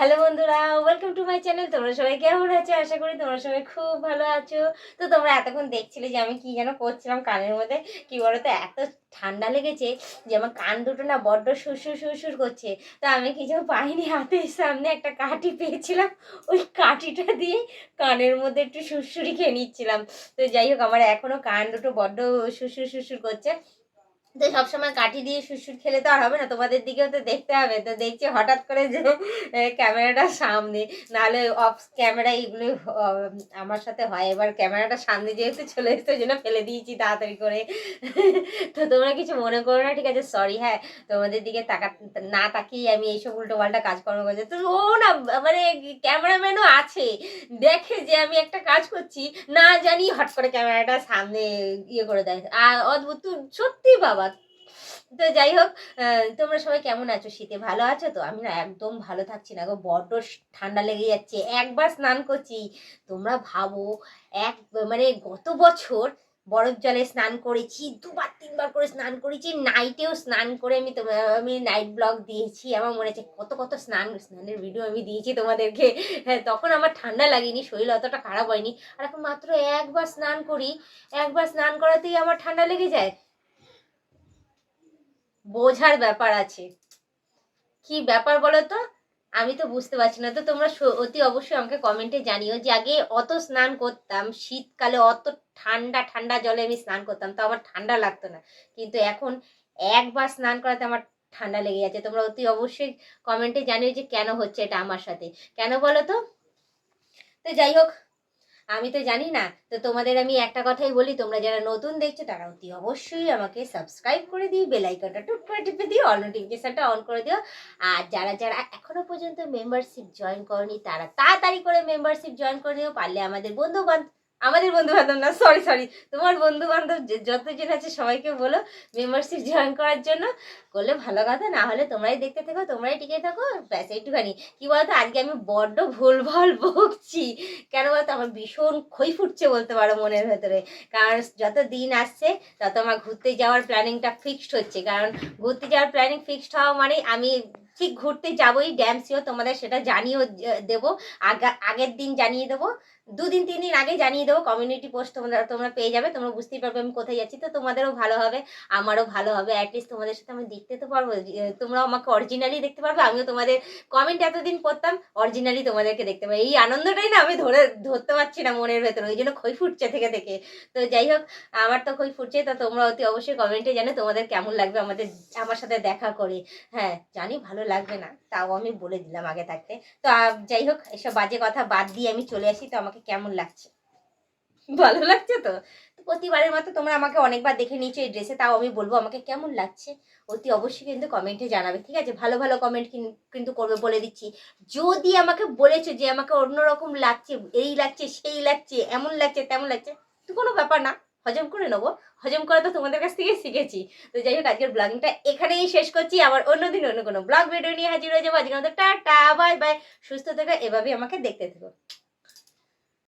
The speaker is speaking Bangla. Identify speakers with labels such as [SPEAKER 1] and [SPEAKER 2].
[SPEAKER 1] হ্যালো বন্ধুরা ওয়েলকাম টু মাই চ্যানেল তোমরা সবাই কেমন আছো? আশা করি তোমরা সবাই খুব ভালো আছো। তো তোমরা এতক্ষণ দেখছিলে যে আমি কি যেন করছিলাম কানের মধ্যে? কি বলতো, এত ঠান্ডা লেগেছে যে আমার কান দুটো না বড্ড সুরসুর সুরসুর করছে। তো আমি কিছু পাইনি হাতের সামনে একটা কাঠি পেয়েছিলাম। ওই কাঠিটা দিয়ে কানের মধ্যে একটু সুরসুরি খেয়ে নিচ্ছিলাম। তো যাই হোক, আমার এখনও কান দুটো বড্ড সুরসুর সুরসুর করছে। তো সবসময় কাঠি দিয়ে সুরসুর খেলে তো আর হবে না, তোমাদের দিকেও তো দেখতে হবে। তো দেখছি হঠাৎ করে যে ক্যামেরাটা সামনে, নাহলে অফ ক্যামেরা এগুলো আমার সাথে হয়। এবার ক্যামেরাটা সামনে যেহেতু চলে এসেছে জন্য ফেলে দিয়েছি তাড়াতাড়ি করে। তো তোমরা কিছু মনে করো না, ঠিক আছে? সরি হ্যাঁ তোমাদের দিকে তাকা, না তাকিয়ে আমি এইসব উল্টো পাল্টা কাজকর্ম করছি। তো ও না মানে ক্যামেরাম্যানও আছে, দেখে যে আমি একটা কাজ করছি, না জানি হট করে ক্যামেরাটা সামনে ইয়ে করে দেয়। আর অদ্ভুত সত্যি বাবা তো যাই হোক তোমরা সবাই কেমন আছো? শীতে ভালো আছো? তো আমি না একদম ভালো থাকছি না গো, বড্ড ঠান্ডা লেগে যাচ্ছে। একবার স্নান করছি। তোমরা ভাবো, এক মানে গত বছর বরফ জলে স্নান করেছি, দুবার, তিনবার করে স্নান করেছি। নাইটেও স্নান করে আমি তোমার আমি নাইট ব্লগ দিয়েছি। আমার মনে আছে কত কত স্নান, স্নানের ভিডিও আমি দিয়েছি তোমাদেরকে। হ্যাঁ তখন আমার ঠান্ডা লাগেনি, শরীর অতটা খারাপ হয়নি। আর এখন মাত্র একবার স্নান করি, একবার স্নান করাতেই আমার ঠান্ডা লেগে যায়। বোঝার ব্যাপার আছে। কি ব্যাপার বলো তো আমি তো বুঝতে পারছি না। তো তোমরা অতি অবশ্যই আমাকে কমেন্টে জানিও যে আগে অত স্নান করতাম, শীতকালে অত ঠান্ডা ঠান্ডা জলে আমি স্নান করতাম, তো আমার ঠান্ডা লাগতো না। কিন্তু এখন একবার স্নান করাতে আমার ঠান্ডা লেগে যাচ্ছে। তোমরা অতি অবশ্যই কমেন্টে জানিও যে কেন হচ্ছে এটা আমার সাথে। কেন বলো তো তো যাই হোক আমি তো জানি না, তো তোমাদের আমি একটা কথাই বলি, তোমরা যারা নতুন দেখছ তারা অতি অবশ্যই আমাকে সাবস্ক্রাইব করে দিই বেলাইকনটা টুট করে টিপে দিও অল নোটিফিকেশানটা অন করে দিও। আর যারা যারা এখনও পর্যন্ত মেম্বারশিপ জয়েন করনি, তারা তাড়াতাড়ি করে মেম্বারশিপ জয়েন করে নিও, পারলে আমাদের বন্ধু বান্ধব আমাদের বন্ধু বান্ধব না সরি সরি তোমার বন্ধু বান্ধব যতজন আছে সবাইকে বলো মেম্বারশিপ জয়েন করার জন্য। করলে ভালো কথা, না হলে তোমরাই দেখতে থাকো, তোমরাই টিকে থাকো, ব্যাস একটুখানি কি বলতো, আজকে আমি বড্ড ভুলভাল বকছি কেন বলতো, আমার ভীষণ ক্ষয় ফুটছে বলতে পারো মনের ভেতরে। কারণ যত দিন আসছে, তত আমার ঘুরতে যাওয়ার প্ল্যানিংটা ফিক্সড হচ্ছে। কারণ ঘুরতে যাওয়ার প্ল্যানিং ফিক্সড হওয়া মানে আমি ঠিক ঘুরতে যাবোই ড্যাম সিও তোমাদের সেটা জানিয়েও দেবো। আগা, আগের দিন জানিয়ে দেবো। দুদিন তিন দিন আগে জানিয়ে দেবো কমিউনিটি পোস্ট তোমরা তোমরা পেয়ে যাবে, তোমরা বুঝতেই পারবে আমি কোথায় যাচ্ছি। তো তোমাদেরও ভালো হবে, আমারও ভালো হবে অ্যাটলিস্ট তোমাদের সাথে আমি দেখতে তো পারব। তোমরাও আমাকে অরিজিনালি দেখতে পারবে, আমিও তোমাদের কমেন্ট এতদিন করতাম অরিজিনালি তোমাদেরকে দেখতে পাই এই আনন্দটাই না আমি ধরে, ধরতে পারছি না মনের ভেতরে, ওই জন্য খই ফুটছে থেকে থেকে। তো যাই হোক, আমার তো খই ফুটছে, তো তোমরা অতি অবশ্যই কমেন্টে জানো তোমাদের কেমন লাগবে আমাদের, আমার সাথে দেখা করে। হ্যাঁ জানি ভালো লাগবে না, তাও আমি বলে দিলাম আগে থাকতে। তো যাই হোক, এসব বাজে কথা বাদ দিয়ে আমি চলে আসি, তো আমাকে কেমন লাগছে? ভালো লাগছে তো? প্রতিবারের মতো তোমরা আমাকে অনেকবার দেখে নিয়েছো এই ড্রেসে, তাও আমি বলব আমাকে কেমন লাগছে? অতি অবশ্যই কিন্তু কমেন্টে জানাবে, ঠিক আছে? ভালো ভালো কমেন্ট কিন্তু করবে বলে দিচ্ছি। যদি আমাকে বলেছ যে আমাকে অন্যরকম লাগছে, এই লাগছে, সেই লাগছে, এমন লাগছে, তেমন লাগছে, তো কোনো ব্যাপার না, হজম করে নেব। হজম করা তো তোমাদের কাছ থেকে শিখেছি। তো যাই হোক, আজকের ব্লগিংটা এখানেই শেষ করছি। আবার অন্যদিন অন্য কোনো ব্লগ ভিডিও নিয়ে হাজির হয়ে যাব। আজকে আমাদের টাটা বাই বাই সুস্থ থেকো, এভাবেই আমাকে দেখতে থেকো।